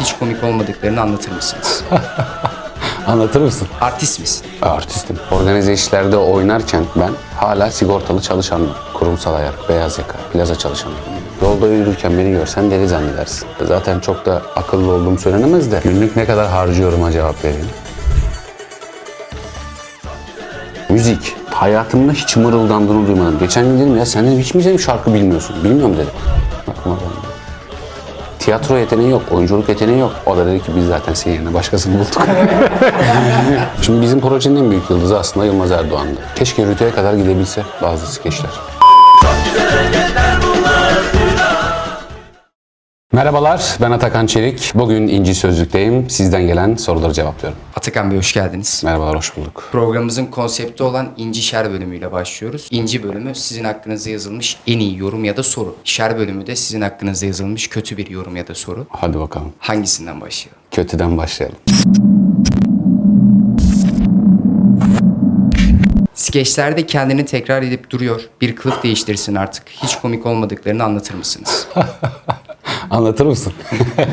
hiç komik olmadıklarını anlatır mısınız? Anlatır mısın? Artist misin? Artistim. Organize işlerde oynarken ben hala sigortalı çalışanım. Kurumsal ayar, beyaz yaka, plaza çalışanı. Yolda yürürken beni görsen deli zannedersin. Zaten çok da akıllı olduğum söylenemez de günlük ne kadar harcıyorum'a cevap vereyim. Müzik. Hayatımda hiç mırıldandığını duymadım. Geçen gün dedim ya sen dedim, hiç mi dedim şarkı bilmiyorsun? Bilmiyorum dedi. Tiyatro yeteneği yok, oyunculuk yeteneği yok. O da dedi ki biz zaten senin yerine başkasını bulduk. Şimdi bizim projenin en büyük yıldızı aslında Yılmaz Erdoğan'dı. Keşke rütüye kadar gidebilse bazı skeçler. Merhabalar, ben Atakan Çelik. Bugün İnci Sözlük'teyim. Sizden gelen soruları cevaplıyorum. Atakan Bey hoş geldiniz. Merhabalar, hoş bulduk. Programımızın konsepti olan İnci Şer bölümüyle başlıyoruz. İnci bölümü sizin hakkınızda yazılmış en iyi yorum ya da soru. Şer bölümü de sizin hakkınızda yazılmış kötü bir yorum ya da soru. Hadi bakalım. Hangisinden başlayalım? Kötüden başlayalım. Skeçlerde kendini tekrar edip duruyor. Bir kılıf değiştirsin artık. Hiç komik olmadıklarını anlatır mısınız? Anlatır mısın?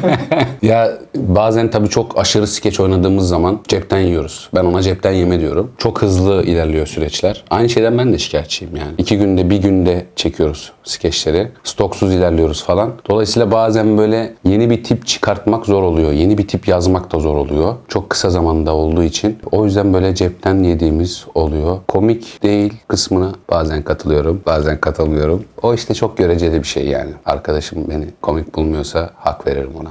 ya bazen tabii çok aşırı skeç oynadığımız zaman cepten yiyoruz. Ben ona cepten yeme diyorum. Çok hızlı ilerliyor süreçler. Aynı şeyden ben de şikayetçiyim yani. İki günde bir günde çekiyoruz skeçleri. Stoksuz ilerliyoruz falan. Dolayısıyla bazen böyle yeni bir tip çıkartmak zor oluyor. Yeni bir tip yazmak da zor oluyor. Çok kısa zamanda olduğu için. O yüzden böyle cepten yediğimiz oluyor. Komik değil kısmına bazen katılıyorum. Bazen katılmıyorum. O işte çok göreceli bir şey yani. Arkadaşım beni komik bulmuyorsa hak veririm ona.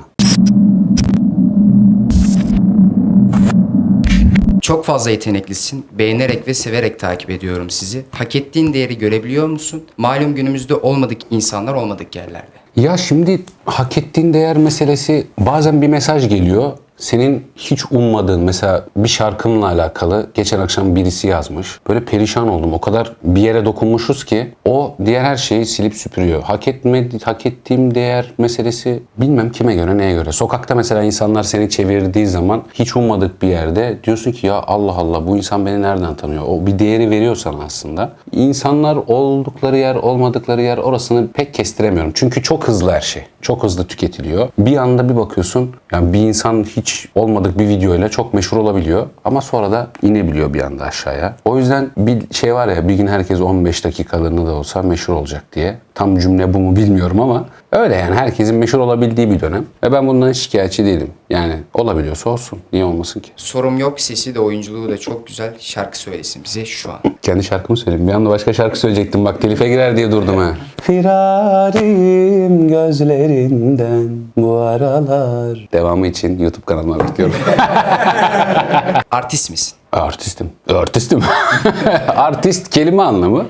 Çok fazla yeteneklisin. Beğenerek ve severek takip ediyorum sizi. Hak ettiğin değeri görebiliyor musun? Malum günümüzde olmadık insanlar olmadık yerlerde. Ya şimdi hak ettiğin değer meselesi bazen bir mesaj geliyor. Senin hiç ummadığın mesela bir şarkımla alakalı geçen akşam birisi yazmış. Böyle perişan oldum. O kadar bir yere dokunmuşuz ki o diğer her şeyi silip süpürüyor. Hak etmedi, hak ettiğim değer meselesi bilmem kime göre neye göre. Sokakta mesela insanlar seni çevirdiği zaman hiç ummadık bir yerde diyorsun ki ya Allah Allah bu insan beni nereden tanıyor? O bir değeri veriyor sana aslında. İnsanlar oldukları yer, olmadıkları yer orasını pek kestiremiyorum. Çünkü çok hızlı her şey. Çok hızlı tüketiliyor. Bir anda bir bakıyorsun yani bir insan hiç olmadık bir videoyla çok meşhur olabiliyor ama sonra da inebiliyor bir anda aşağıya. O yüzden bir şey var ya bir gün herkes 15 dakikalığını da olsa meşhur olacak diye. Tam cümle bu mu bilmiyorum ama öyle yani herkesin meşhur olabildiği bir dönem. Ve ben bundan şikayetçi değilim. Yani olabiliyorsa olsun. Niye olmasın ki? Sorum yok sesi de oyunculuğu da çok güzel. Şarkı söylesin bize şu an. Kendi şarkımı söyleyeyim. Bir anda başka şarkı söyleyecektim. Bak telife girer diye durdum ha. Firarim gözlerinden bu aralar. Devamı için YouTube kanalıma bekliyorum. Artist misin? Artistim. Artistim. Artist kelime anlamı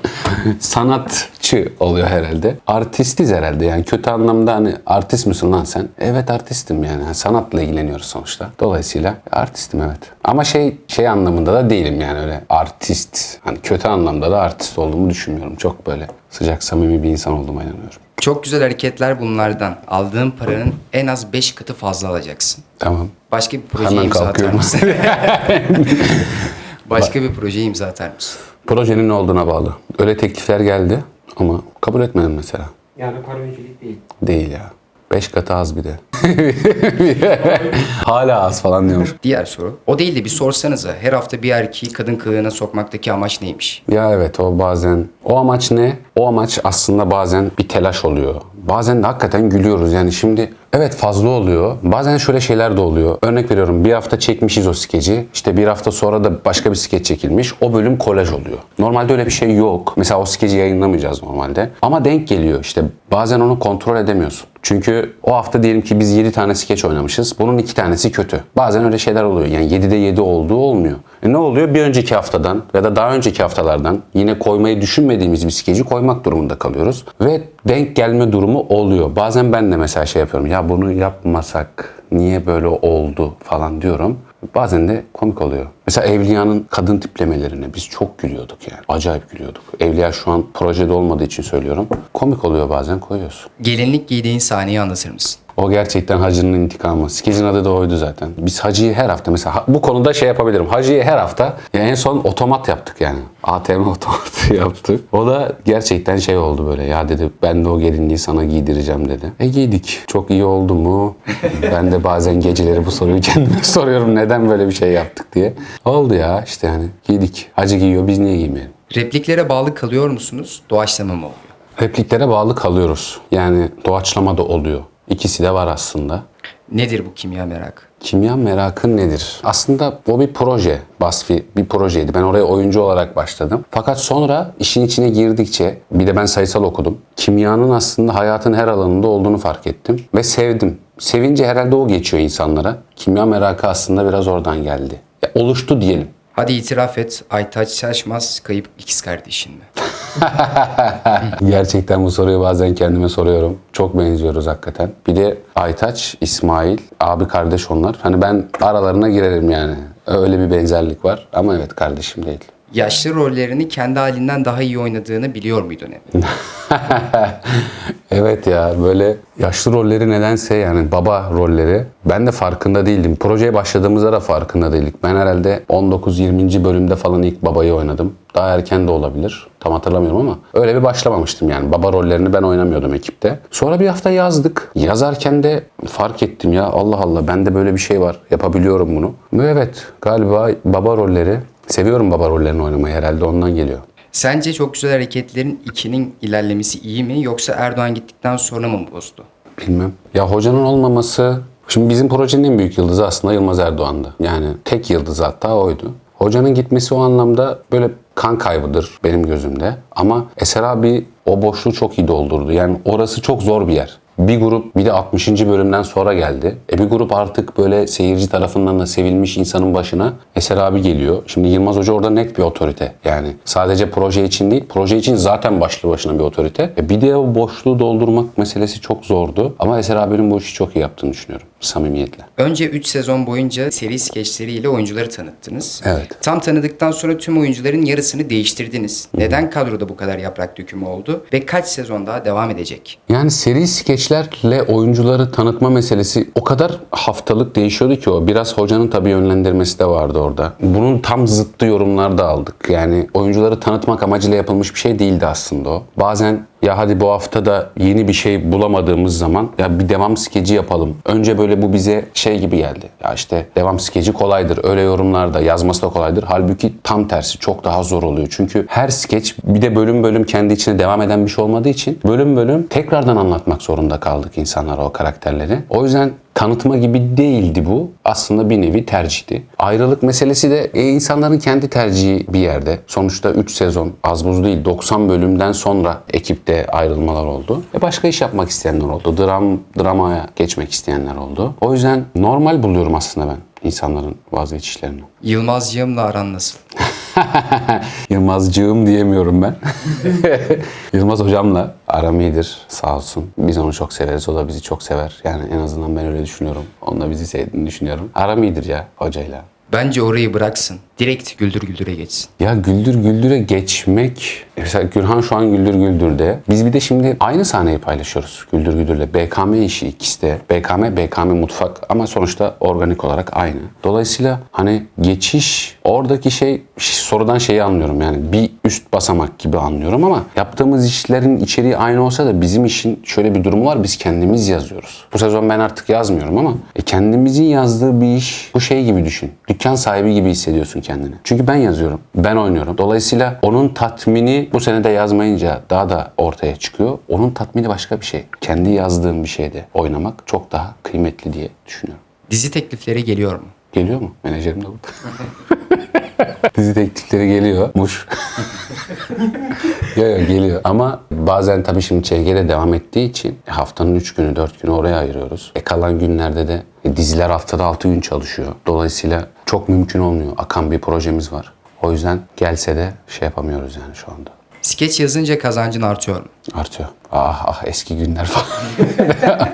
sanatçı oluyor herhalde. Artistiz herhalde yani kötü anlamda hani artist misin lan sen? Evet artistim yani. Yani sanatla ilgileniyoruz sonuçta. Dolayısıyla artistim evet. Ama şey şey anlamında da değilim yani öyle artist. Hani kötü anlamda da artist olduğumu düşünmüyorum. Çok böyle sıcak samimi bir insan olduğuma inanıyorum. Çok güzel hareketler bunlardan. Aldığın paranın en az 5 katı fazla alacaksın. Tamam. Başka bir proje Hemen imza atar kalkıyorum. mısın? Başka bir proje imza atar mısın? Projenin ne olduğuna bağlı. Öyle teklifler geldi ama kabul etmedim mesela. Yani para öncelik değil. Değil ya. Beş katı az bir de. Hala az falan diyormuş. Diğer soru. O değil de bir sorsanıza. Her hafta bir erkeği kadın kılığına sokmaktaki amaç neymiş? Ya evet o bazen. O amaç ne? O amaç aslında bazen bir telaş oluyor. Bazen de hakikaten gülüyoruz. Yani şimdi evet fazla oluyor. Bazen şöyle şeyler de oluyor. Örnek veriyorum bir hafta çekmişiz o skeci. İşte bir hafta sonra da başka bir skeç çekilmiş. O bölüm kolaj oluyor. Normalde öyle bir şey yok. Mesela o skeci yayınlamayacağız normalde. Ama denk geliyor. İşte bazen onu kontrol edemiyorsun. Çünkü o hafta diyelim ki biz 7 tane skeç oynamışız. Bunun 2 tanesi kötü. Bazen öyle şeyler oluyor. Yani 7'de 7 olduğu olmuyor. E ne oluyor? Bir önceki haftadan ya da daha önceki haftalardan yine koymayı düşünmediğimiz bir skeci koymak durumunda kalıyoruz. Ve denk gelme durumu oluyor. Bazen ben de mesela şey yapıyorum. Ya bunu yapmasak niye böyle oldu falan diyorum. Bazen de komik oluyor. Mesela Evliya'nın kadın tiplemelerine biz çok gülüyorduk yani. Acayip gülüyorduk. Evliya şu an projede olmadığı için söylüyorum. Komik oluyor bazen koyuyoruz. Gelinlik giydiğin sahneyi anlatır mısın? O gerçekten Hacı'nın intikamı. Skecin adı da oydu zaten. Biz Hacı'yı her hafta mesela bu konuda şey yapabilirim. Hacı'yı her hafta ya en son otomat yaptık yani. ATM otomatı yaptık. O da gerçekten şey oldu böyle. Ya dedi ben de o gelinliği sana giydireceğim dedi. E giydik. Çok iyi oldu mu? ben de bazen geceleri bu soruyu kendime soruyorum. Neden böyle bir şey yaptık diye. Oldu ya işte yani giydik. Hacı giyiyor biz niye giymeyelim? Repliklere bağlı kalıyor musunuz? Doğaçlama mı oluyor? Repliklere bağlı kalıyoruz. Yani doğaçlama da oluyor. İkisi de var aslında. Nedir bu kimya merakı? Kimya merakın nedir? Aslında o bir proje. Basfi bir projeydi. Ben oraya oyuncu olarak başladım. Fakat sonra işin içine girdikçe bir de ben sayısal okudum. Kimyanın aslında hayatın her alanında olduğunu fark ettim ve sevdim. Sevince herhalde o geçiyor insanlara. Kimya merakı aslında biraz oradan geldi. Ya, oluştu diyelim. Hadi itiraf et. Aytaç Şaşmaz kayıp ikiz kardeşin mi? Gerçekten bu soruyu bazen kendime soruyorum. Çok benziyoruz hakikaten. Bir de Aytaç, İsmail, abi kardeş onlar. Hani ben aralarına girerim yani. Öyle bir benzerlik var. Ama evet kardeşim değil. Yaşlı rollerini kendi halinden daha iyi oynadığını biliyor muydun hep? Evet ya böyle yaşlı rolleri nedense yani baba rolleri ben de farkında değildim. Projeye başladığımızda da farkında değildik. Ben herhalde 19-20. bölümde falan ilk babayı oynadım. Daha erken de olabilir. Tam hatırlamıyorum ama öyle bir başlamamıştım yani. Baba rollerini ben oynamıyordum ekipte. Sonra bir hafta yazdık. Yazarken de fark ettim ya Allah Allah bende böyle bir şey var. Yapabiliyorum bunu. Ve evet galiba baba rolleri seviyorum baba rollerini oynamayı herhalde ondan geliyor. Sence çok güzel hareketlerin ikinin ilerlemesi iyi mi yoksa Erdoğan gittikten sonra mı bozdu? Bilmem. Ya hocanın olmaması... Şimdi bizim projenin en büyük yıldızı aslında Yılmaz Erdoğan'dı. Yani tek yıldız hatta oydu. Hocanın gitmesi o anlamda böyle kan kaybıdır benim gözümde. Ama Eser abi o boşluğu çok iyi doldurdu. Yani orası çok zor bir yer. Bir grup bir de 60. bölümden sonra geldi. E bir grup artık böyle seyirci tarafından da sevilmiş insanın başına Eser abi geliyor. Şimdi Yılmaz Hoca orada net bir otorite. Yani sadece proje için değil, proje için zaten başlı başına bir otorite. E bir de o boşluğu doldurmak meselesi çok zordu. Ama Eser abinin bu işi çok iyi yaptığını düşünüyorum. Samimiyetle. Önce 3 sezon boyunca seri skeçleriyle oyuncuları tanıttınız. Evet. Tam tanıdıktan sonra tüm oyuncuların yarısını değiştirdiniz. Neden kadroda bu kadar yaprak dökümü oldu ve kaç sezon daha devam edecek? Yani seri skeçlerle oyuncuları tanıtma meselesi o kadar haftalık değişiyordu ki o. Biraz hocanın tabii yönlendirmesi de vardı orada. Bunun tam zıttı yorumlar da aldık. Yani oyuncuları tanıtmak amacıyla yapılmış bir şey değildi aslında o. Bazen ya hadi bu hafta da yeni bir şey bulamadığımız zaman ya bir devam skeci yapalım. Önce böyle bu bize şey gibi geldi. Ya işte devam skeci kolaydır. Öyle yorumlarda yazması da kolaydır. Halbuki tam tersi çok daha zor oluyor. Çünkü her skeç bir de bölüm bölüm kendi içine devam eden bir şey olmadığı için bölüm bölüm tekrardan anlatmak zorunda kaldık insanlara o karakterleri. O yüzden tanıtma gibi değildi bu. Aslında bir nevi tercihti. Ayrılık meselesi de e, insanların kendi tercihi bir yerde. Sonuçta 3 sezon az buz değil 90 bölümden sonra ekipte ayrılmalar oldu. E başka iş yapmak isteyenler oldu. Dram, dramaya geçmek isteyenler oldu. O yüzden normal buluyorum aslında ben insanların vazgeçişlerini. Yılmaz Yığım'la aran nasıl? Yılmazcığım diyemiyorum ben. Yılmaz hocamla aram iyidir sağ olsun. Biz onu çok severiz. O da bizi çok sever. Yani en azından ben öyle düşünüyorum. Onun da bizi sevdiğini düşünüyorum. Aram iyidir ya hocayla. Bence orayı bıraksın. Direkt Güldür Güldür'e geçsin. Ya Güldür Güldür'e geçmek... Mesela Gürhan şu an Güldür Güldür'de. Biz bir de şimdi aynı sahneyi paylaşıyoruz Güldür Güldür'le. BKM işi ikisi de. BKM, BKM mutfak ama sonuçta organik olarak aynı. Dolayısıyla hani geçiş oradaki şey sorudan şeyi anlıyorum yani bir üst basamak gibi anlıyorum ama yaptığımız işlerin içeriği aynı olsa da bizim işin şöyle bir durumu var biz kendimiz yazıyoruz. Bu sezon ben artık yazmıyorum ama e, kendimizin yazdığı bir iş bu şey gibi düşün. Dükkan sahibi gibi hissediyorsun kendini. Çünkü ben yazıyorum. Ben oynuyorum. Dolayısıyla onun tatmini bu sene de yazmayınca daha da ortaya çıkıyor. Onun tatmini başka bir şey. Kendi yazdığım bir şeyde oynamak çok daha kıymetli diye düşünüyorum. Dizi teklifleri geliyor mu? Geliyor mu? Menajerim de burada. Dizi teklifleri geliyor. Muş. Yok yok geliyor. Ama bazen tabii şimdi çeygede devam ettiği için haftanın 3 günü 4 günü oraya ayırıyoruz. E kalan günlerde de e, diziler haftada 6 gün çalışıyor. Dolayısıyla çok mümkün olmuyor. Akan bir projemiz var. O yüzden gelse de şey yapamıyoruz yani şu anda. Skeç yazınca kazancın artıyor mu? Artıyor. Ah ah eski günler falan.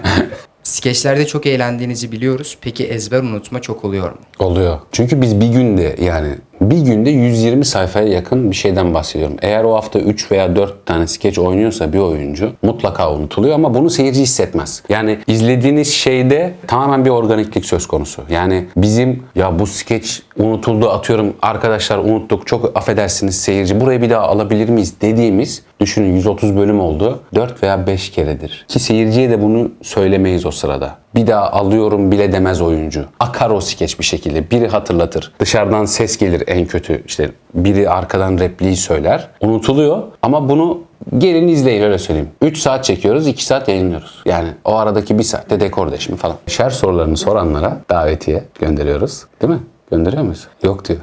Skeçlerde çok eğlendiğinizi biliyoruz. Peki ezber unutma çok oluyor mu? Oluyor. Çünkü biz bir günde yani Bir günde 120 sayfaya yakın bir şeyden bahsediyorum. Eğer o hafta 3 veya 4 tane skeç oynuyorsa bir oyuncu mutlaka unutuluyor ama bunu seyirci hissetmez. Yani izlediğiniz şeyde tamamen bir organiklik söz konusu. Yani bizim ya bu skeç unutuldu atıyorum arkadaşlar unuttuk çok affedersiniz seyirci burayı bir daha alabilir miyiz dediğimiz düşünün 130 bölüm oldu 4 veya 5 keredir. Ki seyirciye de bunu söylemeyiz o sırada. Bir daha alıyorum bile demez oyuncu. Akar o skeç bir şekilde. Biri hatırlatır. Dışarıdan ses gelir en kötü. İşte biri arkadan repliği söyler. Unutuluyor ama bunu gelin izleyin öyle söyleyeyim. 3 saat çekiyoruz 2 saat yayınlıyoruz. Yani o aradaki 1 saatte dekor değişimi falan. Şer sorularını soranlara davetiye gönderiyoruz. Değil mi? Gönderiyor muyuz? Yok diyor.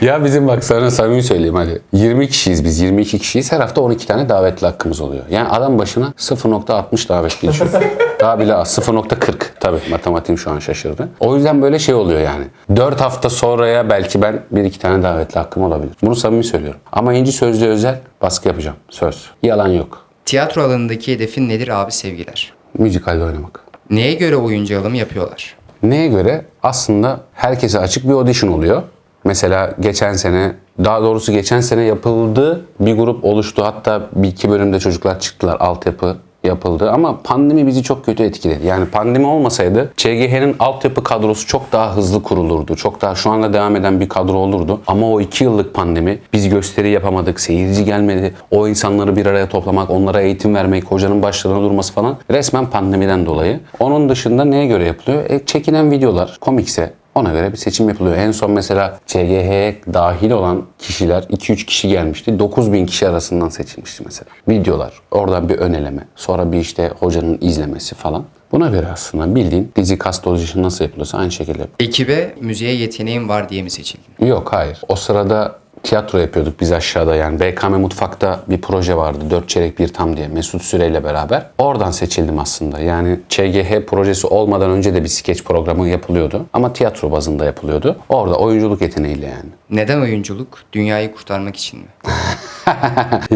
ya bizim bak sana samimi söyleyeyim hadi. 20 kişiyiz biz 22 kişiyiz. Her hafta 12 tane davetli hakkımız oluyor. Yani adam başına 0.60 davetli düşün. Daha bile az 0.40. Tabii matematiğim şu an şaşırdı. O yüzden böyle şey oluyor yani. 4 hafta sonraya belki ben 1-2 tane davetli hakkım olabilir. Bunu samimi söylüyorum. Ama İnci Sözlü özel baskı yapacağım. Söz. Yalan yok. Tiyatro alanındaki hedefin nedir abi sevgiler? Müzikalde oynamak. Neye göre oyuncu alımı yapıyorlar? Neye göre? Aslında herkese açık bir audition oluyor. Mesela geçen sene, daha doğrusu geçen sene yapıldı. Bir grup oluştu. Hatta bir iki bölümde çocuklar çıktılar. Altyapı yapıldı ama pandemi bizi çok kötü etkiledi. Yani pandemi olmasaydı ÇGH'nin altyapı kadrosu çok daha hızlı kurulurdu. Çok daha şu anda devam eden bir kadro olurdu. Ama o iki yıllık pandemi biz gösteri yapamadık, seyirci gelmedi. O insanları bir araya toplamak, onlara eğitim vermek, hocanın başlarına durması falan resmen pandemiden dolayı. Onun dışında neye göre yapılıyor? E, çekilen videolar, komikse ona göre bir seçim yapılıyor. En son mesela ÇGH'ye dahil olan kişiler 2-3 kişi gelmişti. 9000 kişi arasından seçilmişti mesela. Videolar, oradan bir öneleme, sonra bir işte hocanın izlemesi falan. Buna göre aslında bildiğin dizi audition nasıl yapılıyorsa aynı şekilde Ekibe müziğe yeteneğin var diye mi seçildin? Yok hayır. O sırada tiyatro yapıyorduk biz aşağıda yani. BKM Mutfak'ta bir proje vardı. Dört çeyrek bir tam diye Mesut Süreyle beraber. Oradan seçildim aslında. Yani ÇGH projesi olmadan önce de bir skeç programı yapılıyordu. Ama tiyatro bazında yapılıyordu. Orada oyunculuk yeteneğiyle yani. Neden oyunculuk? Dünyayı kurtarmak için mi?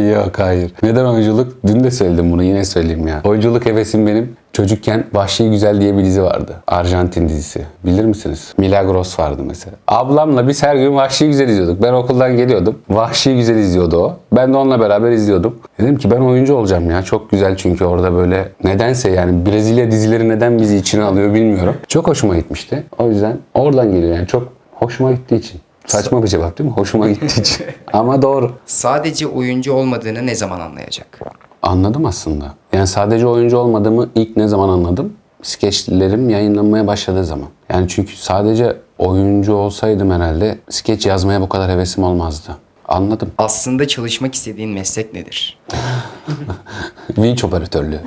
Yok hayır. Neden oyunculuk? Dün de söyledim bunu yine söyleyeyim ya. Oyunculuk hevesim benim. Çocukken Vahşi Güzel diye bir dizi vardı. Arjantin dizisi. Bilir misiniz? Milagros vardı mesela. Ablamla biz her gün Vahşi Güzel izliyorduk. Ben okuldan geliyordum. Vahşi Güzel izliyordu o. Ben de onunla beraber izliyordum. Dedim ki ben oyuncu olacağım ya. Çok güzel çünkü orada böyle nedense yani Brezilya dizileri neden bizi içine alıyor bilmiyorum. Çok hoşuma gitmişti. O yüzden oradan geliyor yani çok hoşuma gittiği için. Saçma bir cevap değil mi? Hoşuma gittiği için. Ama doğru. Sadece oyuncu olmadığını ne zaman anlayacak? Anladım aslında. Yani sadece oyuncu olmadığımı ilk ne zaman anladım? Skeçlerim yayınlanmaya başladığı zaman. Yani çünkü sadece oyuncu olsaydım herhalde skeç yazmaya bu kadar hevesim olmazdı. Anladım. Aslında çalışmak istediğin meslek nedir? Vinç operatörlüğü.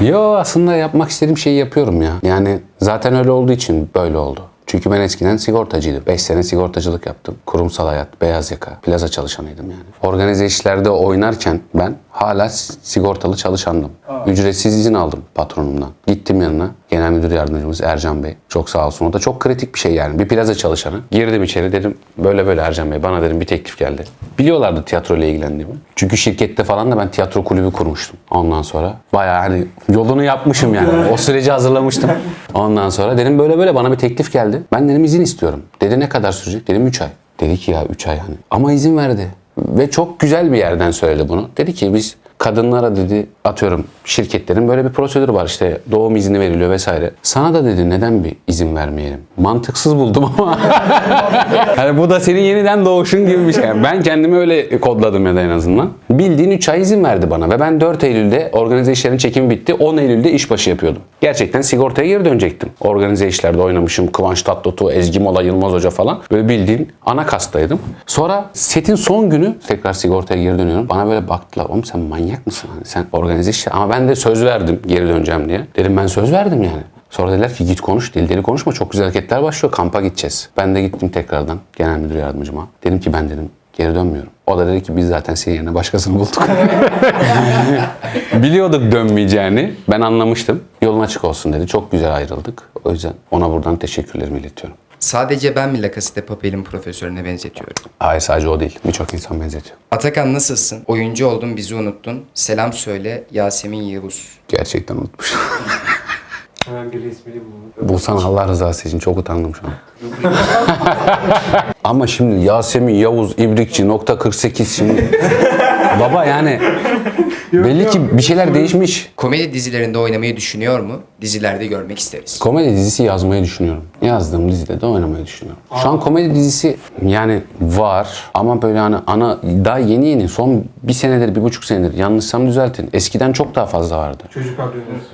Yo aslında yapmak istediğim şeyi yapıyorum ya. Yani zaten öyle olduğu için böyle oldu. Çünkü ben eskiden sigortacıydım. 5 sene sigortacılık yaptım. Kurumsal hayat, beyaz yaka, plaza çalışanıydım yani. Organize işlerde oynarken ben hala sigortalı çalışandım. Ücretsiz izin aldım patronumdan. Gittim yanına. Genel müdür yardımcımız Ercan Bey. Çok sağ olsun. O da çok kritik bir şey yani. Bir plaza çalışanı. Girdim içeri dedim böyle böyle Ercan Bey bana dedim bir teklif geldi. Biliyorlardı tiyatro ile ilgilendiğimi. Çünkü şirkette falan da ben tiyatro kulübü kurmuştum. Ondan sonra bayağı hani yolunu yapmışım yani. O süreci hazırlamıştım. Ondan sonra dedim böyle böyle bana bir teklif geldi. Ben dedim izin istiyorum. Dedi ne kadar sürecek? Dedim 3 ay. Dedi ki ya 3 ay hani. Ama izin verdi. Ve çok güzel bir yerden söyledi bunu. Dedi ki biz kadınlara dedi atıyorum şirketlerin böyle bir prosedürü var işte doğum izni veriliyor vesaire. Sana da dedi neden bir izin vermeyelim? Mantıksız buldum ama hani bu da senin yeniden doğuşun gibi bir şey. Yani ben kendimi öyle kodladım ya da en azından. Bildiğin 3 ay izin verdi bana ve ben 4 Eylül'de organize işlerin çekimi bitti. 10 Eylül'de işbaşı yapıyordum. Gerçekten sigortaya geri dönecektim. Organize işlerde oynamışım. Kıvanç Tatlıtuğ, Ezgi Mola, Yılmaz Hoca falan. Böyle bildiğin ana kastaydım. Sonra setin son günü tekrar sigortaya geri dönüyorum. Bana böyle baktılar. Oğlum sen manyak mısın? Hani sen organize iş... Ama ben de söz verdim geri döneceğim diye. Dedim ben söz verdim yani. Sonra dediler ki git konuş, deli deli konuşma. Çok güzel hareketler başlıyor. Kampa gideceğiz. Ben de gittim tekrardan genel müdür yardımcıma. Dedim ki ben dedim geri dönmüyorum. O da dedi ki biz zaten senin yerine başkasını bulduk. Biliyorduk dönmeyeceğini. Ben anlamıştım. Yolun açık olsun dedi. Çok güzel ayrıldık. O yüzden ona buradan teşekkürlerimi iletiyorum. Sadece ben mi La Casa de Papel'in profesörüne benzetiyorum? Hayır sadece o değil. Birçok insan benzetiyor. Atakan nasılsın? Oyuncu oldun bizi unuttun. Selam söyle Yasemin Yavuz. Gerçekten unutmuşum. Hemen bir resmini bulalım. Bulsan Allah rızası için çok utandım şu an. Ama şimdi Yasemin, Yavuz, İbrikçi, nokta 48 şimdi. Baba yani belli ki bir şeyler değişmiş. Komedi dizilerinde oynamayı düşünüyor mu? Dizilerde görmek isteriz. Komedi dizisi yazmayı düşünüyorum. Yazdığım dizide de oynamayı düşünüyorum. Şu an komedi dizisi yani var ama böyle hani ana daha yeni yeni son bir senedir bir buçuk senedir yanlışsam düzeltin. Eskiden çok daha fazla vardı. Çocuk haberiniz.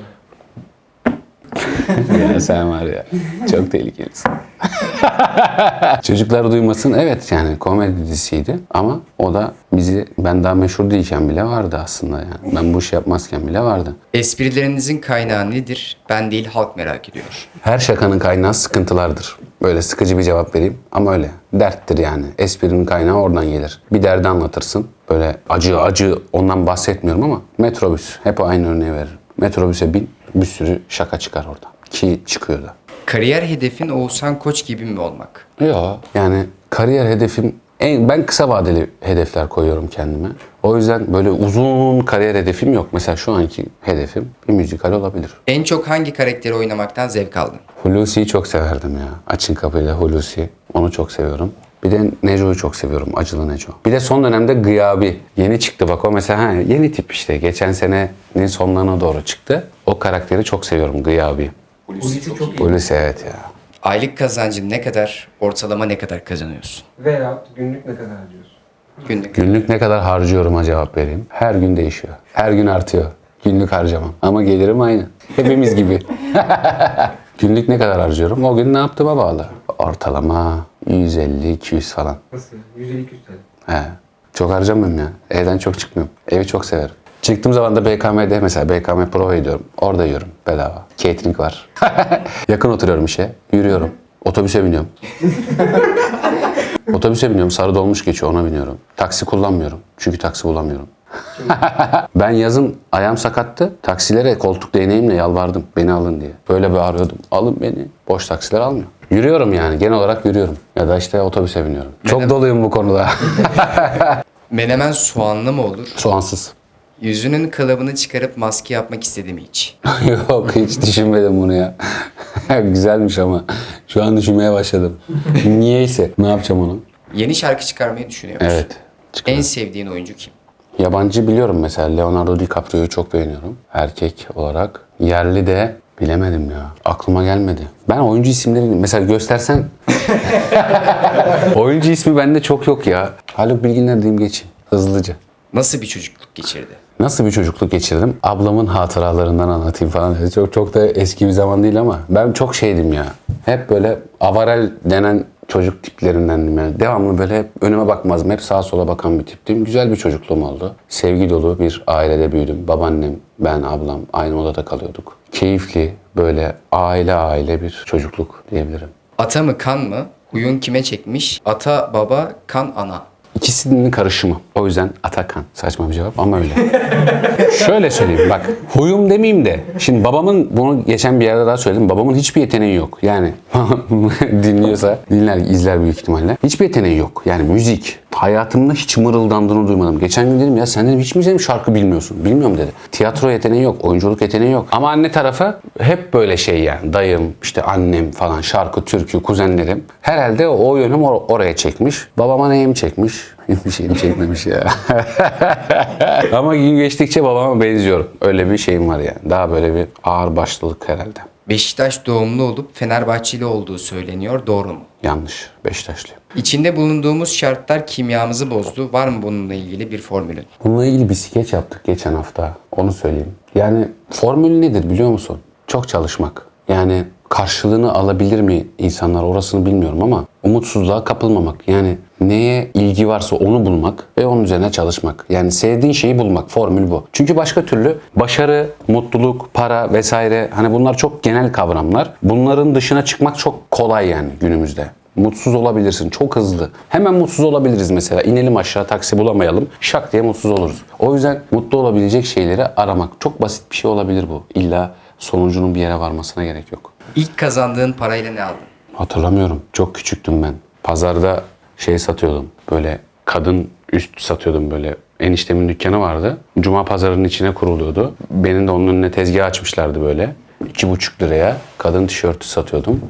ya sen var ya çok tehlikelisin. Çocuklar duymasın evet yani komedi dizisiydi ama o da bizi ben daha meşhur değilken bile vardı aslında yani. Ben bu iş yapmazken bile vardı. Esprilerinizin kaynağı nedir? Ben değil halk merak ediyor. Her şakanın kaynağı sıkıntılardır. Böyle sıkıcı bir cevap vereyim ama öyle. Derttir yani. Esprinin kaynağı oradan gelir. Bir derdi anlatırsın. Böyle acı acı ondan bahsetmiyorum ama metrobüs. Hep aynı örneği veririm. Metrobüse bin bir sürü şaka çıkar oradan. Ki çıkıyor da. Kariyer hedefin Oğuzhan Koç gibi mi olmak? Yok. Yani kariyer hedefim en, ben kısa vadeli hedefler koyuyorum kendime. O yüzden böyle uzun kariyer hedefim yok. Mesela şu anki hedefim bir müzikal olabilir. En çok hangi karakteri oynamaktan zevk aldın? Hulusi'yi çok severdim ya. Açın kapıyla Hulusi. Onu çok seviyorum. Bir de Neco'yu çok seviyorum. Acılı Neco. Bir de son dönemde Gıyabi. Yeni çıktı bak o mesela ha, yeni tip işte. Geçen senenin sonlarına doğru çıktı. O karakteri çok seviyorum Gıyabi. Hulusi çok iyi. Hulusi evet ya. Aylık kazancın ne kadar, ortalama ne kadar kazanıyorsun? Veya günlük ne kadar harcıyorsun? Günlük. Günlük ne kadar harcıyorum'a cevap vereyim. Her gün değişiyor. Her gün artıyor. Günlük harcamam. Ama gelirim aynı. Hepimiz gibi. Günlük ne kadar harcıyorum? O gün ne yaptığıma bağlı. Ortalama 150-200 falan. Nasıl? 150-200 TL. He. Çok harcamıyorum ya. Evden çok çıkmıyorum. Evi çok severim. Çıktığım zaman da BKM'de mesela BKM Pro'ya gidiyorum. Orada yiyorum bedava. Catering var. Yakın oturuyorum işe. Yürüyorum. Otobüse biniyorum. Otobüse biniyorum. Sarı dolmuş geçiyor ona biniyorum. Taksi kullanmıyorum. Çünkü taksi bulamıyorum. ben yazın ayağım sakattı. Taksilere koltuk değneğimle yalvardım. Beni alın diye. Böyle bağırıyordum. Alın beni. Boş taksiler almıyor. Yürüyorum yani. Genel olarak yürüyorum. Ya da işte otobüse biniyorum. Çok doluyum bu konuda. Menemen soğanlı mı olur? Soğansız. Yüzünün kalıbını çıkarıp maske yapmak istedim hiç. Yok hiç düşünmedim bunu ya. Güzelmiş ama. Şu an düşünmeye başladım. Niyeyse. Ne yapacağım onu? Yeni şarkı çıkarmayı düşünüyor musun? Evet. Çıkar. En sevdiğin oyuncu kim? Yabancı biliyorum mesela. Leonardo DiCaprio'yu çok beğeniyorum. Erkek olarak. Yerli de bilemedim ya. Aklıma gelmedi. Ben oyuncu isimleri mesela göstersen oyuncu ismi bende çok yok ya. Haluk Bilginer diyeyim geçeyim. Hızlıca. Nasıl bir çocukluk geçirdi? Nasıl bir çocukluk geçirdim? Ablamın hatıralarından anlatayım falan. dedi. Çok çok da eski bir zaman değil ama ben çok şeydim ya. Hep böyle avarel denen çocuk tiplerindendim yani. Devamlı böyle hep önüme bakmazdım. Hep sağa sola bakan bir tiptim. Güzel bir çocukluğum oldu. Sevgi dolu bir ailede büyüdüm. Babaannem, ben, ablam aynı odada kalıyorduk. Keyifli, böyle aile aile bir çocukluk diyebilirim. Ata mı kan mı? Huyun kime çekmiş? Ata baba kan ana. İkisinin karışımı. O yüzden Atakan. Saçma bir cevap ama öyle. Şöyle söyleyeyim bak. Huyum demeyeyim de. Şimdi babamın bunu geçen bir yerde daha söyledim. Babamın hiçbir yeteneği yok. Yani dinliyorsa dinler izler büyük ihtimalle. Hiçbir yeteneği yok. Yani müzik. Hayatımda hiç mırıldandığını duymadım. Geçen gün dedim ya sen dedim hiç mi dedim şarkı bilmiyorsun? Bilmiyorum dedi. Tiyatro yeteneği yok. Oyunculuk yeteneği yok. Ama anne tarafı hep böyle şey yani. Dayım, işte annem falan şarkı, türkü, kuzenlerim. Herhalde o yönüm or- oraya çekmiş. Babama neyim çekmiş? Hiçbir şeyim çekmemiş ya. Ama gün geçtikçe babama benziyorum. Öyle bir şeyim var yani. Daha böyle bir ağır başlılık herhalde. Beşiktaş doğumlu olup Fenerbahçeli olduğu söyleniyor. Doğru mu? Yanlış. Beşiktaşlıyım. İçinde bulunduğumuz şartlar kimyamızı bozdu. Var mı bununla ilgili bir formülün? Bununla ilgili bir skeç yaptık geçen hafta. Onu söyleyeyim. Yani formül nedir biliyor musun? Çok çalışmak. Yani karşılığını alabilir mi insanlar orasını bilmiyorum ama umutsuzluğa kapılmamak. Yani neye ilgi varsa onu bulmak ve onun üzerine çalışmak. Yani sevdiğin şeyi bulmak. Formül bu. Çünkü başka türlü başarı, mutluluk, para vesaire hani bunlar çok genel kavramlar. Bunların dışına çıkmak çok kolay yani günümüzde. Mutsuz olabilirsin çok hızlı. Hemen mutsuz olabiliriz mesela. İnelim aşağı taksi bulamayalım. Şak diye mutsuz oluruz. O yüzden mutlu olabilecek şeyleri aramak. Çok basit bir şey olabilir bu. İlla sonucunun bir yere varmasına gerek yok. İlk kazandığın parayla ne aldın? Hatırlamıyorum. Çok küçüktüm ben. Pazarda şey satıyordum. Böyle kadın üst satıyordum böyle. Eniştemin dükkanı vardı. Cuma pazarının içine kuruluyordu. Benim de onun önüne tezgah açmışlardı böyle. iki buçuk liraya kadın tişörtü satıyordum.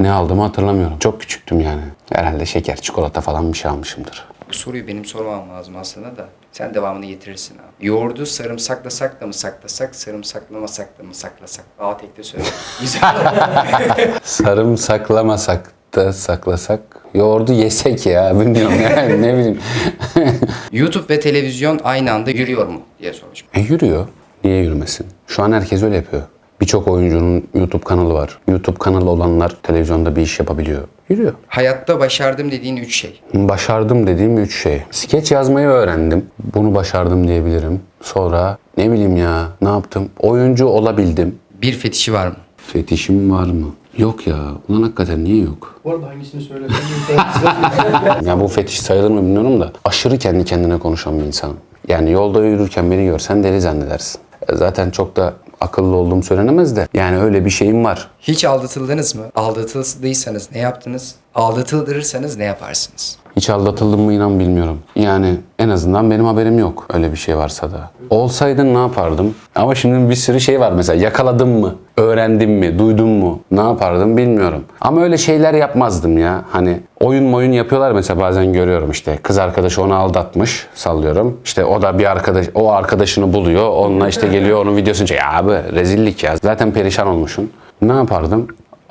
Ne aldığımı hatırlamıyorum. Çok küçüktüm yani. Herhalde şeker, çikolata falan bir şey almışımdır. Bu soruyu benim sormam lazım aslında da. Sen devamını getirirsin abi. Yoğurdu sarımsaklasak da mı saklasak, sarımsaklamasak da mı saklasak? Aa tek de söyle. Güzel. Sarım saklamasak da saklasak. Yoğurdu yesek ya bilmiyorum yani ne bileyim. YouTube ve televizyon aynı anda yürüyor mu diye sormuş. E yürüyor. Niye yürümesin? Şu an herkes öyle yapıyor. Birçok oyuncunun YouTube kanalı var. YouTube kanalı olanlar televizyonda bir iş yapabiliyor. Yürüyor. Hayatta başardım dediğin üç şey. Başardım dediğim üç şey. Skeç yazmayı öğrendim. Bunu başardım diyebilirim. Sonra ne bileyim ya ne yaptım? Oyuncu olabildim. Bir fetişi var mı? Fetişim var mı? Yok ya. Ulan hakikaten niye yok? Bu arada hangisini söylesem Ya bu fetiş sayılır mı bilmiyorum da aşırı kendi kendine konuşan bir insanım. Yani yolda yürürken beni görsen deli zannedersin. Zaten çok da akıllı olduğum söylenemez de yani öyle bir şeyim var. Hiç aldatıldınız mı? Aldatıldıysanız ne yaptınız? Aldatıldırırsanız ne yaparsınız? Hiç aldatıldım mı inan bilmiyorum. Yani en azından benim haberim yok öyle bir şey varsa da. Olsaydın ne yapardım? Ama şimdi bir sürü şey var mesela yakaladım mı? Öğrendim mi? Duydum mu? Ne yapardım bilmiyorum. Ama öyle şeyler yapmazdım ya. Hani oyun moyun yapıyorlar mesela bazen görüyorum işte. Kız arkadaşı onu aldatmış sallıyorum. İşte o da bir arkadaş o arkadaşını buluyor. Onunla işte geliyor onun videosunu çekiyor. Ya abi rezillik ya. Zaten perişan olmuşsun. Ne yapardım?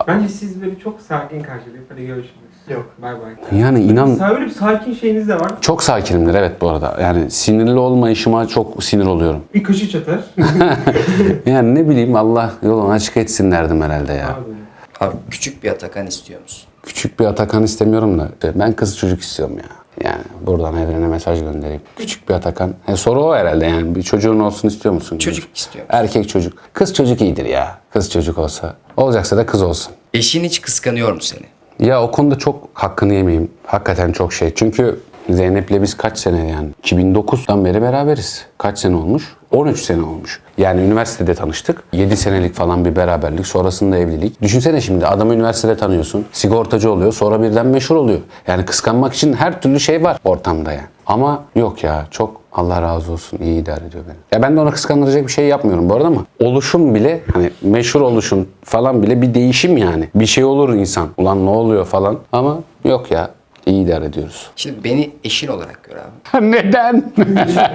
Bence siz böyle çok sakin karşılayıp hadi görüşürüz. Yok. Bay bay. Yani inan Sa- Öyle bir sakin şeyiniz de var. çok sakinimdir evet bu arada. Yani sinirli olmayışıma çok sinir oluyorum. Bir kaşı çatar. Yani ne bileyim Allah yolunu açık etsin derdim herhalde ya. Abi. Abi küçük bir Atakan istiyor musun? Küçük bir Atakan istemiyorum da ben kız çocuk istiyorum ya. Yani buradan evrene mesaj göndereyim. Küçük bir Atakan. He, soru o herhalde yani. Bir çocuğun olsun istiyor musun? Çocuk istiyor? Erkek çocuk. Kız çocuk iyidir ya. Kız çocuk olsa. Olacaksa da kız olsun. Eşin hiç kıskanıyor mu seni? Ya o konuda çok hakkını yemeyeyim. Hakikaten çok şey. Çünkü Zeynep'le biz kaç sene yani? 2009'dan beri beraberiz. Kaç sene olmuş? 13 sene olmuş. Yani üniversitede tanıştık. 7 senelik falan bir beraberlik. Sonrasında evlilik. Düşünsene şimdi adamı üniversitede tanıyorsun. Sigortacı oluyor. Sonra birden meşhur oluyor. Yani kıskanmak için her türlü şey var ortamda yani. Ama yok ya çok Allah razı olsun iyi idare ediyor beni. Ya ben de ona kıskandıracak bir şey yapmıyorum bu arada ama oluşum bile hani meşhur oluşum falan bile bir değişim yani. Bir şey olur insan. Ulan ne oluyor falan ama yok ya iyi idare ediyoruz. Şimdi beni eşin olarak gör abi. Neden?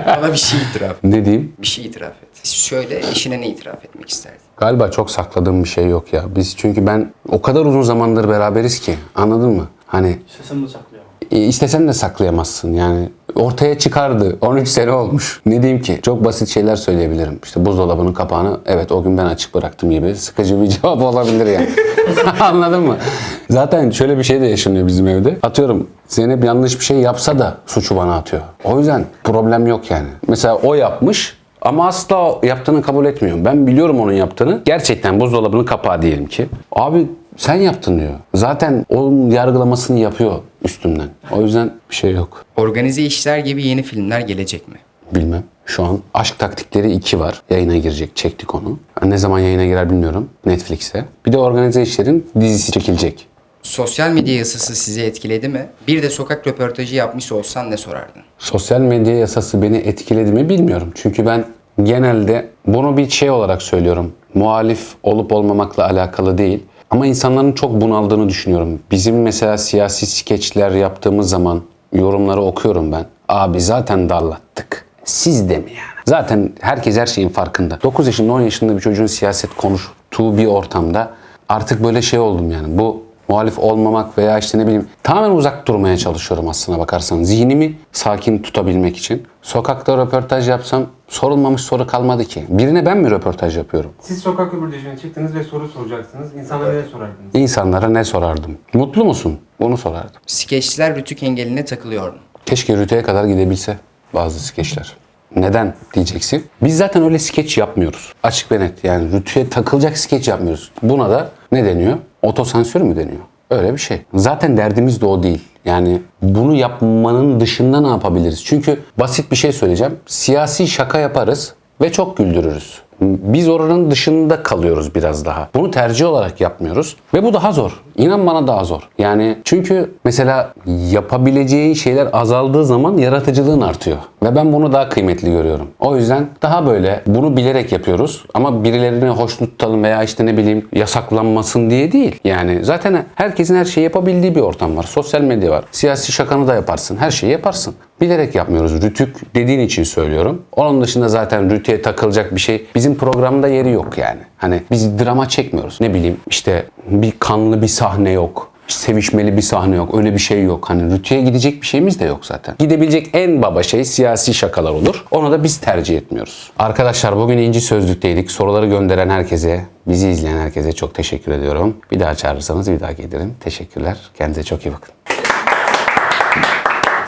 Bana bir şey itiraf. ne diyeyim? Bir şey itiraf et. Şöyle eşine ne itiraf etmek isterdin? Galiba çok sakladığım bir şey yok ya. Biz çünkü ben o kadar uzun zamandır beraberiz ki anladın mı? Hani Sesimi de saklayamam. e, istesen de saklayamazsın yani. Ortaya çıkardı. 13 sene olmuş. Ne diyeyim ki? Çok basit şeyler söyleyebilirim. İşte buzdolabının kapağını evet o gün ben açık bıraktım gibi sıkıcı bir cevap olabilir yani. Anladın mı? Zaten şöyle bir şey de yaşanıyor bizim evde. Atıyorum Zeynep yanlış bir şey yapsa da suçu bana atıyor. O yüzden problem yok yani. Mesela o yapmış ama asla yaptığını kabul etmiyorum. Ben biliyorum onun yaptığını. Gerçekten buzdolabının kapağı diyelim ki. Abi sen yaptın diyor. Zaten onun yargılamasını yapıyor üstümden. O yüzden bir şey yok. Organize işler gibi yeni filmler gelecek mi? Bilmem. Şu an Aşk Taktikleri 2 var. Yayına girecek. Çektik onu. Ne zaman yayına girer bilmiyorum. Netflix'te. Bir de Organize İşler'in dizisi çekilecek. Sosyal medya yasası sizi etkiledi mi? Bir de sokak röportajı yapmış olsan ne sorardın? Sosyal medya yasası beni etkiledi mi bilmiyorum. Çünkü ben genelde bunu bir şey olarak söylüyorum. Muhalif olup olmamakla alakalı değil. Ama insanların çok bunaldığını düşünüyorum. Bizim mesela siyasi skeçler yaptığımız zaman yorumları okuyorum ben. Abi zaten darlattık. Siz de mi yani? Zaten herkes her şeyin farkında. 9 yaşında 10 yaşında bir çocuğun siyaset konuştuğu bir ortamda artık böyle şey oldum yani. Bu muhalif olmamak veya işte ne bileyim tamamen uzak durmaya çalışıyorum aslına bakarsan. Zihnimi sakin tutabilmek için. Sokakta röportaj yapsam sorulmamış soru kalmadı ki. Birine ben mi röportaj yapıyorum? Siz sokak röportajına çıktınız ve soru soracaksınız. İnsanlara ne sorardınız? İnsanlara ne sorardım? Mutlu musun? Bunu sorardım. Skeçler rütük engeline takılıyor? Keşke rüteye kadar gidebilse bazı skeçler. Neden diyeceksin? Biz zaten öyle skeç yapmıyoruz. Açık ve net. Yani rütüye takılacak skeç yapmıyoruz. Buna da ne deniyor? Otosansür mü deniyor? Öyle bir şey. Zaten derdimiz de o değil. Yani bunu yapmanın dışında ne yapabiliriz? Çünkü basit bir şey söyleyeceğim. Siyasi şaka yaparız ve çok güldürürüz. Biz oranın dışında kalıyoruz biraz daha. Bunu tercih olarak yapmıyoruz ve bu daha zor. İnan bana daha zor. Yani çünkü mesela yapabileceğin şeyler azaldığı zaman yaratıcılığın artıyor. Ve ben bunu daha kıymetli görüyorum. O yüzden daha böyle bunu bilerek yapıyoruz ama birilerini hoşnut tutalım veya işte ne bileyim yasaklanmasın diye değil. Yani zaten herkesin her şeyi yapabildiği bir ortam var. Sosyal medya var. Siyasi şakanı da yaparsın. Her şeyi yaparsın. Bilerek yapmıyoruz. Rütük dediğin için söylüyorum. Onun dışında zaten rütüye takılacak bir şey bizim programda yeri yok yani. Hani biz drama çekmiyoruz. Ne bileyim işte bir kanlı bir sahne yok sevişmeli bir sahne yok. Öyle bir şey yok. Hani rütüye gidecek bir şeyimiz de yok zaten. Gidebilecek en baba şey siyasi şakalar olur. Onu da biz tercih etmiyoruz. Arkadaşlar bugün İnci Sözlük'teydik. Soruları gönderen herkese, bizi izleyen herkese çok teşekkür ediyorum. Bir daha çağırırsanız bir daha gelirim. Teşekkürler. Kendinize çok iyi bakın.